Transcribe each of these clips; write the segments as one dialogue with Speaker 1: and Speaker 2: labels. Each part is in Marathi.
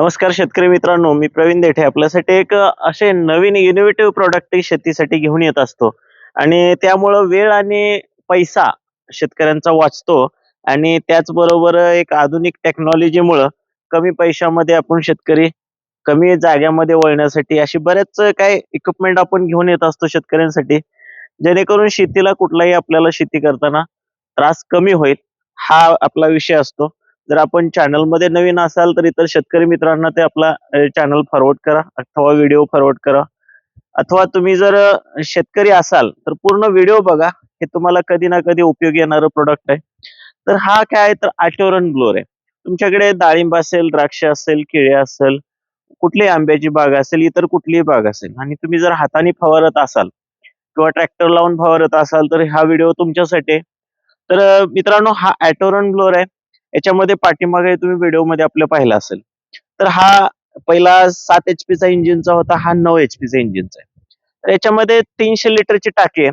Speaker 1: नमस्कार शेतकरी मित्रांनो मी प्रवीण देठे. आपल्यासाठी एक असे नवीन इनोव्हेटिव्ह प्रोडक्ट शेतीसाठी घेऊन येत असतो. आणि त्यामुळं वेळ आणि पैसा शेतकऱ्यांचा वाचतो. आणि त्याचबरोबर एक आधुनिक टेक्नॉलॉजीमुळं कमी पैशामध्ये आपण शेतकरी कमी जाग्यामध्ये वळण्यासाठी अशी बऱ्याच काही इक्विपमेंट आपण घेऊन येत असतो शेतकऱ्यांसाठी. जेणेकरून शेतीला कुठलाही आपल्याला शेती करताना त्रास कमी होईल हा आपला विषय असतो. जर आपण चॅनलमध्ये मध्ये नवीन असाल तर इतर शेतकरी मित्रांना ते आपला चॅनल फॉरवर्ड करा अथवा व्हिडिओ फॉरवर्ड करा. अथवा तुम्ही जर शेतकरी असाल तर पूर्ण व्हिडिओ बघा. हे तुम्हाला कधी ना कधी उपयोगी येणारं प्रोडक्ट आहे. तर हा काय आहे? तर आटोरन ब्लोअर आहे. तुमच्याकडे डाळिंब असेल द्राक्ष असेल केळे असेल कुठलीही आंब्याची बाग असेल इतर कुठलीही बाग असेल आणि तुम्ही जर हाताने फवारत असाल किंवा ट्रॅक्टर लावून फवारत असाल तर हा व्हिडिओ तुमच्यासाठी तर मित्रांनो हा ॲटोरन ब्लोअर आहे. याच्यामध्ये पाठीमागे तुम्ही व्हिडिओमध्ये पाहिलं पाहिला असेल. तर हा पहिला सात एच चा इंजिनचा होता हा नऊ एच चा इंजिनचा आहे. तर याच्यामध्ये तीनशे लिटरची टाकी आहे.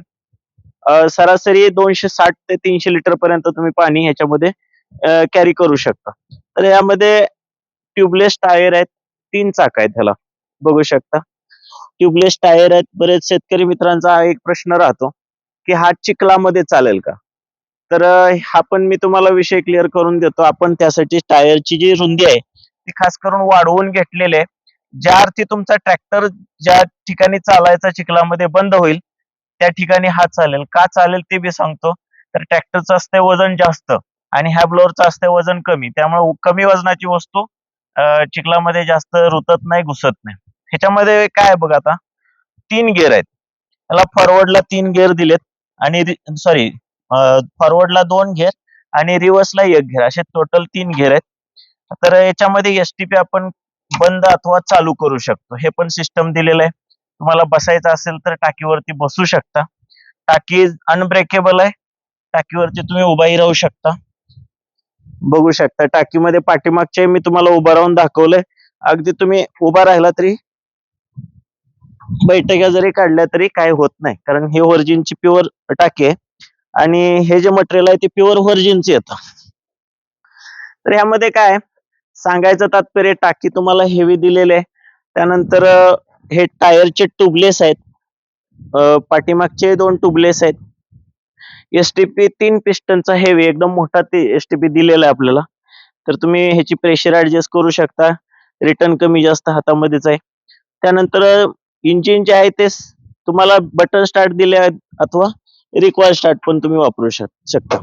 Speaker 1: सरासरी दोनशे साठ ते तीनशे लिटर पर्यंत तुम्ही पाणी ह्याच्यामध्ये कॅरी करू शकता. तर यामध्ये ट्यूबलेस टायर आहेत तीन चाक आहेत ह्याला. बघू शकता. ट्यूबलेस टायर आहेत. बरेच शेतकरी मित्रांचा हा एक प्रश्न राहतो की हा चिखलामध्ये चालेल का? तर हा पण मी तुम्हाला विषय क्लिअर करून देतो. आपण त्यासाठी टायरची जी रुंदी आहे ती खास करून वाढवून घेतलेली आहे. ज्या अर्थी तुमचा ट्रॅक्टर ज्या ठिकाणी चालायचा चिखलामध्ये बंद होईल त्या ठिकाणी हा चालेल. का चालेल ते मी सांगतो. तर ट्रॅक्टरचं असते वजन जास्त आणि ह्या ब्लोअरचं असते वजन कमी. त्यामुळे कमी वजनाची वस्तू चिखलामध्ये जास्त रुतत नाही घुसत नाही. ह्याच्यामध्ये काय आहे आता? तीन गेअर आहेत. त्याला फॉरवर्डला तीन गेअर दिलेत आणि सॉरी फॉरवर्डला दोन घेर आणि रिव्हर्सला एक घेर असे टोटल तीन घेर आहेत. तर याच्यामध्ये एसटीपी आपण बंद अथवा चालू करू शकतो. हे पण सिस्टम दिलेलं आहे. तुम्हाला बसायचं असेल तर टाकीवरती बसू शकता. टाकी अनब्रेकेबल आहे. टाकीवरती तुम्ही उभाही राहू शकता. बघू शकता. टाकीमध्ये पाठीमागचे मी तुम्हाला उभा राहून दाखवलंय. अगदी तुम्ही उभा राहिला तरी बैठका जरी काढल्या तरी काय होत नाही. कारण हे ओरिजिनची प्युअर टाकी आहे. आणि हे जे मटेरियल आहे ते प्युअर व्हर्जिनचे येतं. तर ह्यामध्ये काय सांगायचं तात्पर्य टाकी तुम्हाला हेवी दिलेले आहे. त्यानंतर हे टायरचे ट्यूबलेस आहेत. पाठीमागचे दोन ट्यूबलेस आहेत. एसटीपी तीन पिस्टनचा हेवी एकदम मोठा ते एसटीपी दिलेला आहे आपल्याला. तर तुम्ही ह्याची प्रेशर ऍडजस्ट करू शकता. रिटर्न कमी जास्त हातामध्येच आहे. त्यानंतर इंजिन जे आहे ते तुम्हाला बटन स्टार्ट दिले आहेत अथवा रिक्वायर स्टार्ट पण तुम्ही वापरू शकता.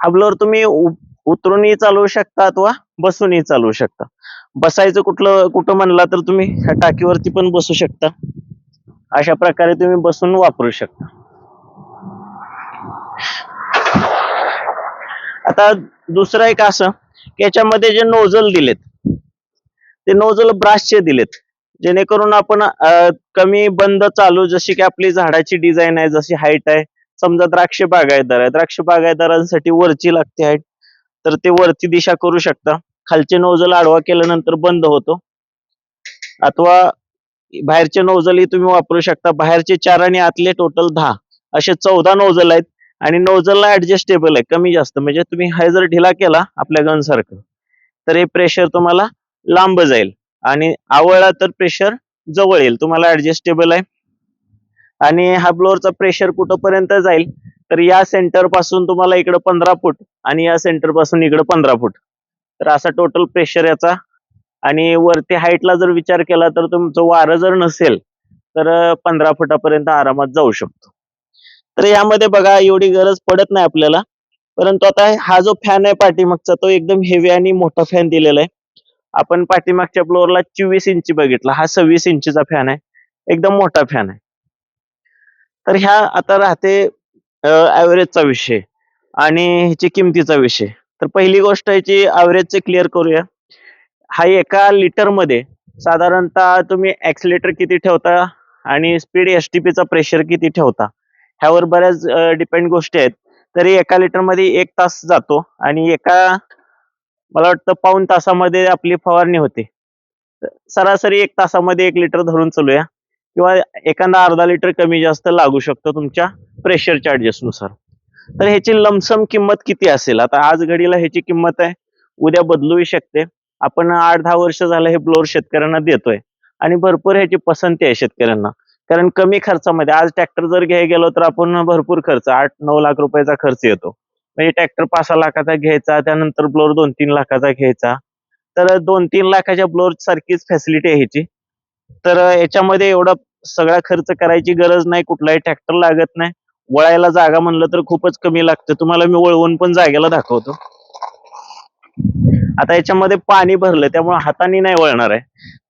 Speaker 1: हा तुम्ही उतरूनही चालवू शकता अथवा बसूनही चालवू शकता. बसायचं कुठलं कुठं म्हणला तर तुम्ही ह्या टाकीवरती पण बसू शकता. अशा प्रकारे तुम्ही बसून वापरू शकता. आता दुसरं एक असं की याच्यामध्ये जे नोझल दिलेत ते नोझल ब्रासचे दिलेत. जेणेकरून आपण कमी बंद चालू जशी की आपली झाडाची डिझाईन आहे जशी हाईट आहे. समजा द्राक्ष बागायतदार आहे. द्राक्ष बागायतदारांसाठी वरची लागते हाईट तर ते वरती दिशा करू शकता. खालचे नोजल आडवा केल्यानंतर बंद होतो. अथवा बाहेरचे नोजलही तुम्ही वापरू शकता. बाहेरचे चार आणि आतले टोटल दहा. असे चौदा नोझल आहेत आणि नोजलला ऍडजस्टेबल आहे. कमी जास्त. म्हणजे तुम्ही हा जर ढिला केला आपल्या गन सारखं तर हे प्रेशर तुम्हाला लांब जाईल. आणि आवळला तर प्रेशर जवळ येईल. तुम्हाला ऍडजस्टेबल आहे. आणि हा ब्लोअरचा प्रेशर कुठंपर्यंत जाईल? तर या सेंटरपासून तुम्हाला इकडं पंधरा फूट आणि या सेंटरपासून इकडं पंधरा फूट. तर असा टोटल प्रेशर याचा. आणि वरती हाईटला जर विचार केला तर तुमचं वारं जर नसेल तर पंधरा फुटापर्यंत आरामात जाऊ शकतो. तर यामध्ये बघा एवढी गरज पडत नाही आपल्याला. परंतु आता हा जो फॅन आहे पाठीमागचा तो एकदम हेवी आणि मोठा फॅन दिलेला आहे. आपण पाठीमागच्या फ्लोअरला चोवीस इंची बघितला. हा सव्वीस इंचीचा फॅन आहे. एकदम मोठा फॅन आहे. तर ह्या आता राहते ॲव्हरेजचा विषय आणि ह्याची किमतीचा विषय. तर पहिली गोष्ट ह्याची ॲव्हरेजचे क्लिअर करूया. हा एका लिटरमध्ये साधारणतः तुम्ही ऍक्सिलेटर किती ठेवता आणि स्पीड एस टी चा प्रेशर किती ठेवता? ह्यावर बऱ्याच डिपेंड गोष्टी आहेत. तरी एका लिटरमध्ये एक तास जातो आणि एका मला वाटतं पाऊण तासामध्ये आपली फवारणी होते. सरासरी एक तासामध्ये एक लिटर धरून चालूया. किंवा एखादा अर्धा लिटर कमी जास्त लागू शकतो तुमच्या प्रेशर चार्जेस नुसार. तर ह्याची लमसम किंमत किती असेल? आता आज घडीला ह्याची किंमत आहे. उद्या बदलूही शकते. आपण आठ दहा वर्ष झालं हे ब्लोअर शेतकऱ्यांना देतोय. आणि भरपूर ह्याची पसंती आहे शेतकऱ्यांना. कारण कमी खर्चामध्ये आज ट्रॅक्टर जर घ्यायला गेलो तर आपण भरपूर खर्च आठ नऊ लाख रुपयाचा खर्च येतो. म्हणजे ट्रॅक्टर पाच सहा लाखाचा घ्यायचा त्यानंतर ब्लोअर दोन तीन लाखाचा घ्यायचा. तर दोन तीन लाखाच्या ब्लोअर सारखीच फॅसिलिटी आहे ह्याची. तर याच्यामध्ये एवढा सगळा खर्च करायची गरज नाही कुठलाही ट्रॅक्टर लागत नाही. वळायला जागा म्हणलं तर खूपच कमी लागतं. तुम्हाला मी वळवून पण जागेला दाखवतो. आता याच्यामध्ये पाणी भरलं त्यामुळे हाताने नाही वळणार आहे.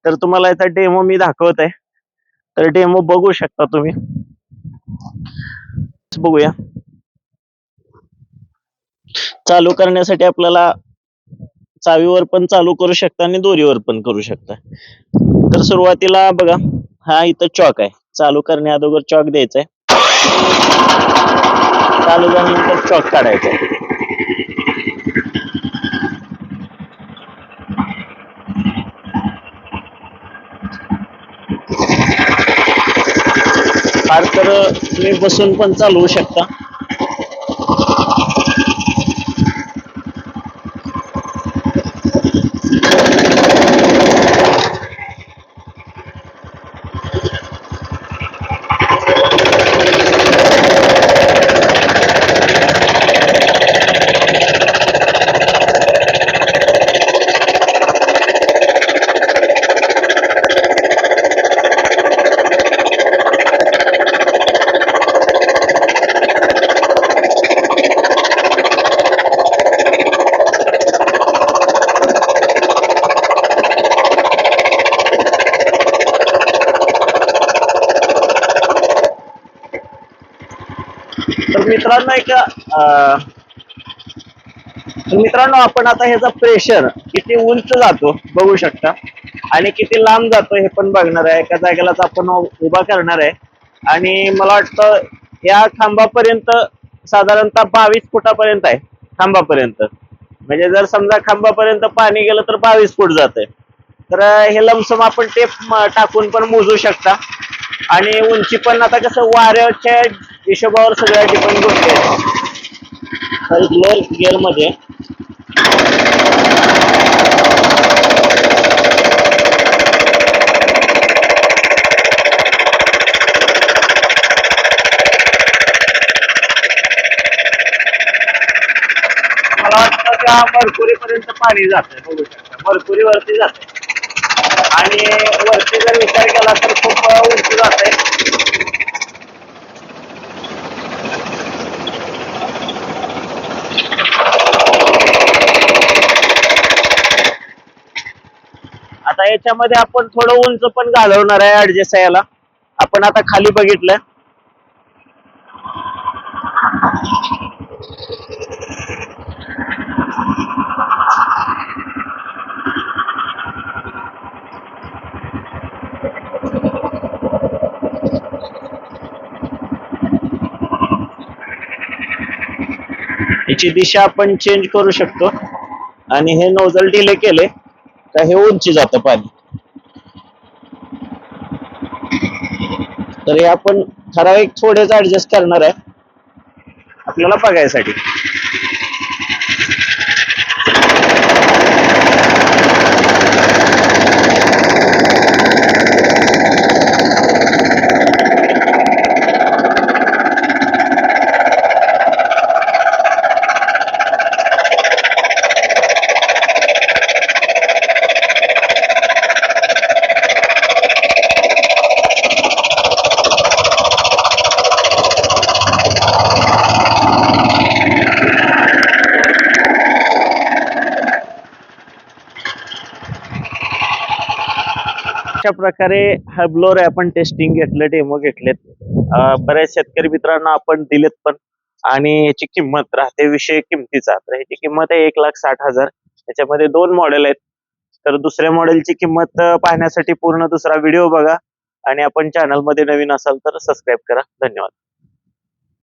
Speaker 1: तर तुम्हाला याचा डेमो मी दाखवत आहे. तर डेमो बघू शकता तुम्ही. बघूया. चालू करण्यासाठी आपल्याला चावीवर पण चालू करू शकता आणि दोरीवर पण करू शकता. तर सुरुवातीला बघा हा इथं चॉक आहे. चालू करण्या अगोदर चॉक द्यायचा आहे चालू झाल्यानंतर चॉक काढायचा आहे फार तर तुम्ही बसून पण चालवू शकता. मित्रांनो एक मित्रांनो आपण आता ह्याचा प्रेशर किती उंच जातो बघू शकता. आणि किती लांब जातो हे पण बघणार आहे. एका जागेलाच आपण उभा करणार आहे. आणि मला वाटतं या खांबापर्यंत साधारणतः बावीस फुटापर्यंत आहे खांबापर्यंत. म्हणजे जर समजा खांबापर्यंत पाणी गेलं तर बावीस फूट जाते तर हे लमसम आपण टेप टाकून पण मोजू शकता. आणि उंची पण आता कसं वाऱ्याच्या हिशोबावर सगळ्या डिपेंड गोष्टी आहेत. तर लोअर गिअरमध्ये मला वाटतं त्या मरकुरीपर्यंत पाणी जातं बघू शकता. मरकुरी वरती जाते आणि वरती जर विचार केला आता याच्यामध्ये आपण थोडं उंच पण घालवणार आहे ऍडजस्ट याला आपण आता खाली बघितलं. याची दिशा आपण चेंज करू शकतो. आणि हे नोझल डिले केले तर हे उंची जातं पाणी. तर हे आपण ठराविक थोडेच ऍडजस्ट करणार आहे. आपल्याला बघायसाठी. अशा प्रकारे हा आपण टेस्टिंग घेतलं डेमो घेतलेत. बऱ्याच शेतकरी मित्रांना आपण दिलेत पण आणि याची किंमत राहते विषय किमतीचा. तर ह्याची किंमत आहे एक लाख साठ हजार. याच्यामध्ये दोन मॉडेल आहेत. तर दुसऱ्या मॉडेलची किंमत पाहण्यासाठी पूर्ण दुसरा व्हिडिओ बघा आणि आपण चॅनलमध्ये नवीन असाल तर सबस्क्राईब करा. धन्यवाद.